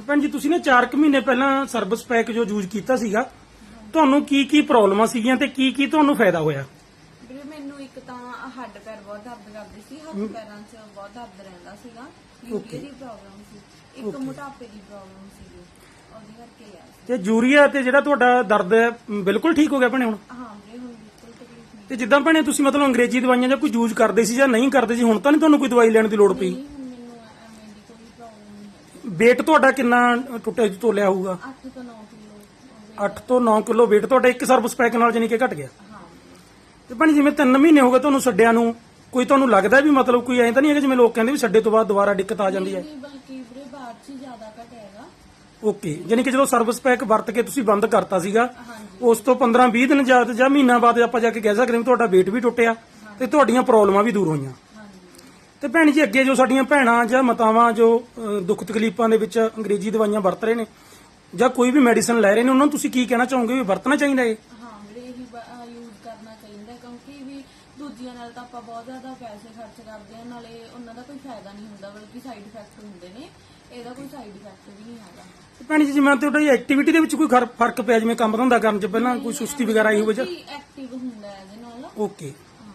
ਭੈਣ ਜੀ ਤੁਸੀਂ ਨੇ 4 ਕੁ ਮਹੀਨੇ ਪਹਿਲਾਂ ਸਰਵਿਸ ਪੈਕ ਜੋ ਯੂਜ਼ ਕੀਤਾ ਸੀਗਾ ਤੁਹਾਨੂੰ ਕੀ ਕੀ ਪ੍ਰੋਬਲਮਾਂ ਸੀਗੀਆਂ ਤੇ ਕੀ ਕੀ ਤੁਹਾਨੂੰ ਫਾਇਦਾ ਹੋਇਆ? ਵੀਰੇ ਮੈਨੂੰ ਇੱਕ ਤਾਂ ਹੱਡ ਪੈਰ ਬਹੁਤ ਦਰਦ ਕਰਦੇ ਸੀ ਹੱਥ ਪੈਰਾਂ 'ਚ ਬਹੁਤ ਦਰਦ ਰਹਿੰਦਾ ਸੀਗਾ ਯੂਰੀਆ ਦੀ ਪ੍ਰੋਬਲਮ ਸੀ ਇੱਕ ਮੋਟਾਪੇ ਦੀ ਪ੍ਰੋਬਲਮ ਸੀਗੀ ਉਹਦੇ ਕਰਕੇ ਆ ਤੇ ਯੂਰੀਆ ਤੇ ਜਿਹੜਾ ਤੁਹਾਡਾ ਦਰਦ ਹੈ ਬਿਲਕੁਲ ਠੀਕ ਹੋ ਗਿਆ ਭੈਣੇ ਹੁਣ? ਹਾਂ ਵੀਰੇ ਹੁਣ ਬਿਲਕੁਲ ਤਕਲੀਫ ਨਹੀਂ ਤੇ ਜਿੱਦਾਂ ਭੈਣੇ ਤੁਸੀਂ ਮਤਲਬ ਅੰਗਰੇਜ਼ੀ ਦਵਾਈਆਂ ਜਾਂ ਕੋਈ ਯੂਜ਼ ਕਰਦੇ ਸੀ ਜਾਂ ਨਹੀਂ ਕਰਦੇ ਸੀ ਹੁਣ ਤਾਂ ਨਹੀਂ ਤੁਹਾਨੂੰ ਕੋਈ ਦਵਾਈ ਲੈਣ ਦੀ ਲੋੜ ਪਈ? ਹੁਣ ਮੈਨੂੰ ਐਵੇਂ ਦੀ ਕੋਈ ਪ੍ਰੋਬਲਮ ਨਹੀਂ ਹੈ weight ਤੁਹਾਡਾ ਕਿੰਨਾ ਟੁੱਟਿਆ ਤੋਲਿਆ ਹੋਊਗਾ? 8 ਤੋਂ 9 ਕਿਲੋ 8 ਤੋਂ 9 ਕਿਲੋ weight ਤੁਹਾਡਾ ਇੱਕ ਸਰਵਿਸ ਪੈਕ ਨਾਲ ਜਾਨੀ ਕਿ ਘਟ ਗਿਆ? ਤੇ ਭੈਣੇ ਜਿਵੇਂ 3 ਮਹੀਨੇ ਹੋ ਗਏ ਤੁਹਾਨੂੰ ਛੱਡਿਆ ਨੂੰ ਕੋਈ ਤੁਹਾਨੂੰ ਲੱਗਦਾ ਵੀ ਮਤਲਬ ਕੋਈ ਐਂ ਤਾਂ ਨਹੀਂ ਹੈਗਾ ਜਿਵੇਂ ਲੋਕ ਕਹਿੰਦੇ ਵੀ ਛੱਡੇ ਤੋਂ ਬਾਅਦ ਦੁਬਾਰਾ ਦਿੱਕਤ ਆ ਜਾਂਦੀ ਹੈ? ਨਹੀਂ ਬਲਕਿ ਵੀਰੇ ਬਾਅਦ 'ਚ ਹੀ ਜ਼ਿਆਦਾ ਘਟਿਆਗਾ ਓਕੇ ਯਾਨੀ ਕਿ ਜਦੋਂ ਸਰਵਿਸ ਪੈਕ ਵਰਤ ਕੇ ਤੁਸੀਂ ਬੰਦ ਕਰਤਾ ਸੀਗਾ। ਉਸ ਤੋਂ 15 20 ਦਿਨ ਜਾਂ ਜਾਂ ਮਹੀਨਾ ਬਾਅਦ ਆਪਾਂ ਜਾ ਕੇ ਕਹਿ ਸਕਦੇ ਹਾਂ ਤੁਹਾਡਾ weight ਵੀ ਟੁੱਟਿਆ ਤੇ ਤੁਹਾਡੀਆਂ ਪ੍ਰੋਬਲਮਾਂ ਵੀ ਦੂਰ ਹੋਈਆਂ। ਤੇ ਭੈਣ ਜੀ ਅੱਗੇ ਜੋ ਸਾਡੀਆਂ ਭੈਣਾਂ ਜਾਂ ਮਾਤਾਵਾਂ ਜੋ ਦੁੱਖ ਤਕਲੀਫਾਂ ਦੇ ਵਿੱਚ ਅੰਗਰੇਜ਼ੀ ਦਵਾਈਆਂ ਵਰਤ ਰਹੇ ਨੇ ਜਾਂ ਕੋਈ ਵੀ ਮੈਡੀਸਨ ਲੈ ਰਹੇ ਨੇ ਉਹਨਾਂ ਨੂੰ ਤੁਸੀਂ ਕੀ ਕਹਿਣਾ ਚਾਹੋਗੇ ਵੀ ਵਰਤਣਾ ਚਾਹੀਦਾ ਹੈ ਹਾਂ ਵੀਰੇ ਇਹੀ ਯੂਜ਼ ਕਰਨਾ ਚਾਹੀਦਾ ਹੈ ਕਿਉਂਕਿ ਵੀ ਦੂਜੀਆਂ ਨਾਲ ਤਾਂ ਆਪਾਂ ਬਹੁਤ ਜ਼ਿਆਦਾ ਪੈਸੇ ਖਰਚ ਕਰਦੇ ਹਾਂ ਨਾਲੇ ਉਹਨਾਂ ਦਾ ਕੋਈ ਫਾਇਦਾ ਨਹੀਂ ਹੁੰਦਾ ਬਲਕਿ ਸਾਈਡ ਇਫੈਕਟ ਹੁੰਦੇ ਨੇ ਇਹਦਾ ਕੋਈ ਸਾਈਡ ਇਫੈਕਟ ਵੀ ਨਹੀਂ ਹੈਗਾ। ਤੇ ਭੈਣ ਜੀ ਜਿਵੇਂ ਤੁਹਾਡੀ ਐਕਟੀਵਿਟੀ ਦੇ ਵਿੱਚ ਕੋਈ ਖਰ- ਫ਼ਰਕ ਪਿਆ ਜਿਵੇਂ ਕੰਮ ਧੰਦਾ ਕਰਨ 'ਚ ਪਹਿਲਾਂ ਕੋਈ ਸੁਸਤੀ ਵਗੈਰਾ ਆਈ ਹੋਵੇ ਜਾਂ ਐਕਟਿਵ ਹੁੰਦਾ ਹੈ ਇਹਦੇ ਨਾਲ। ਓਕੇ ਹਾਂ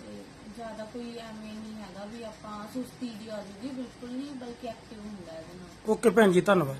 ਤੇ ਜ਼ਿਆਦਾ ਕੋਈ ਐਵੇਂ ਨਹੀਂ ਹੈਗਾ ਵੀ ਆਪਾਂ ਸੁਸਤੀ ਜੀ ਆ ਜੂਗੀ ਬਿਲਕੁਲ ਨਹੀਂ, ਬਲਕਿ ਐਕਟਿਵ ਹੁੰਦਾ ਇਹਦੇ ਨਾਲ। ਓਕੇ ਭੈਣ ਜੀ, ਧੰਨਵਾਦ।